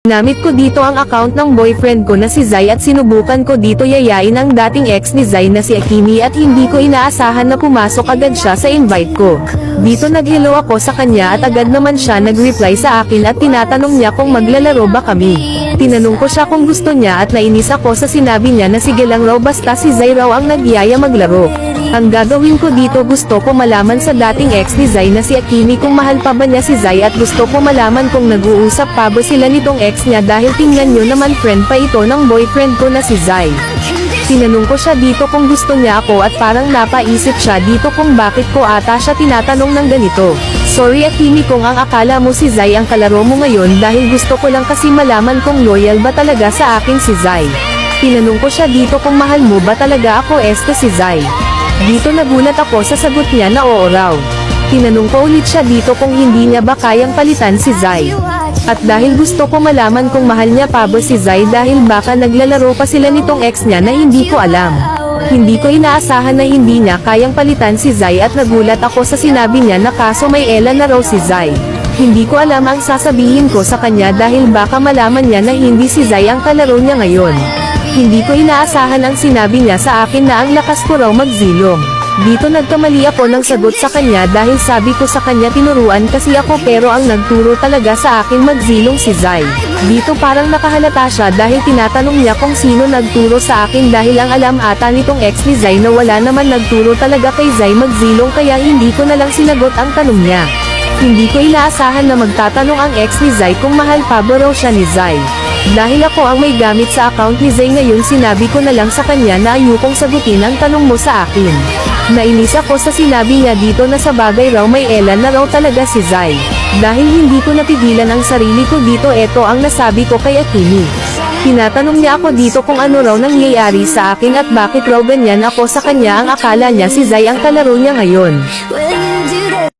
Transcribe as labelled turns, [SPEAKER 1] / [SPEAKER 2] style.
[SPEAKER 1] Ginamit ko dito ang account ng boyfriend ko na si Zai at sinubukan ko dito yayain ang dating ex ni Zai na si Akimi at hindi ko inaasahan na pumasok agad siya sa invite ko. Dito nag-hello ako sa kanya at agad naman siya nag-reply sa akin at tinatanong niya kung maglalaro ba kami. Tinanong ko siya kung gusto niya at nainis ako sa sinabi niya na sige lang raw basta si Zai raw ang nagyaya maglaro. Ang gagawin ko dito gusto ko malaman sa dating ex ni Zai na si Akimi kung mahal pa ba niya si Zai at gusto ko malaman kung nag-uusap pa ba sila nitong ex niya dahil tingnan nyo naman friend pa ito ng boyfriend ko na si Zai. Tinanong ko siya dito kung gusto niya ako at parang napaisip siya dito kung bakit ko ata siya tinatanong ng ganito. Sorry Akimi kung ang akala mo si Zai ang kalaro mo ngayon dahil gusto ko lang kasi malaman kung loyal ba talaga sa akin si Zai. Tinanong ko siya dito kung mahal mo ba talaga ako este si Zai. Dito nagulat ako sa sagot niya na oo raw. Tinanong ko ulit siya dito kung hindi niya ba kayang palitan si Zai. At dahil gusto ko malaman kung mahal niya pa ba si Zai dahil baka naglalaro pa sila nitong ex niya na hindi ko alam. Hindi ko inaasahan na hindi niya kayang palitan si Zai at nagulat ako sa sinabi niya na kaso may Ella na raw si Zai. Hindi ko alam ang sasabihin ko sa kanya dahil baka malaman niya na hindi si Zai ang kalaro niya ngayon. Hindi ko inaasahan ang sinabi niya sa akin na ang lakas ko raw magzilong. Dito nagkamali ako ng sagot sa kanya dahil sabi ko sa kanya tinuruan kasi ako pero ang nagturo talaga sa akin magzilong si Zai. Dito parang nakahalata siya dahil tinatanong niya kung sino nagturo sa akin dahil ang alam ata nitong ex ni Zai na wala naman nagturo talaga kay Zai magzilong kaya hindi ko na lang sinagot ang tanong niya. Hindi ko inaasahan na magtatanong ang ex ni Zai kung mahal pa ba raw siya ni Zai. Dahil ako ang may gamit sa account ni Zay ngayon sinabi ko na lang sa kanya na ayokong sagutin ang tanong mo sa akin. Nainis ako sa sinabi niya dito na sa bagay raw may Ella na raw talaga si Zai. Dahil hindi ko napigilan ang sarili ko dito eto ang nasabi ko kay Akimi. Tinatanong niya ako dito kung ano raw nangyayari sa akin at bakit raw ganyan ako sa kanya ang akala niya si Zai ang kalaro niya ngayon.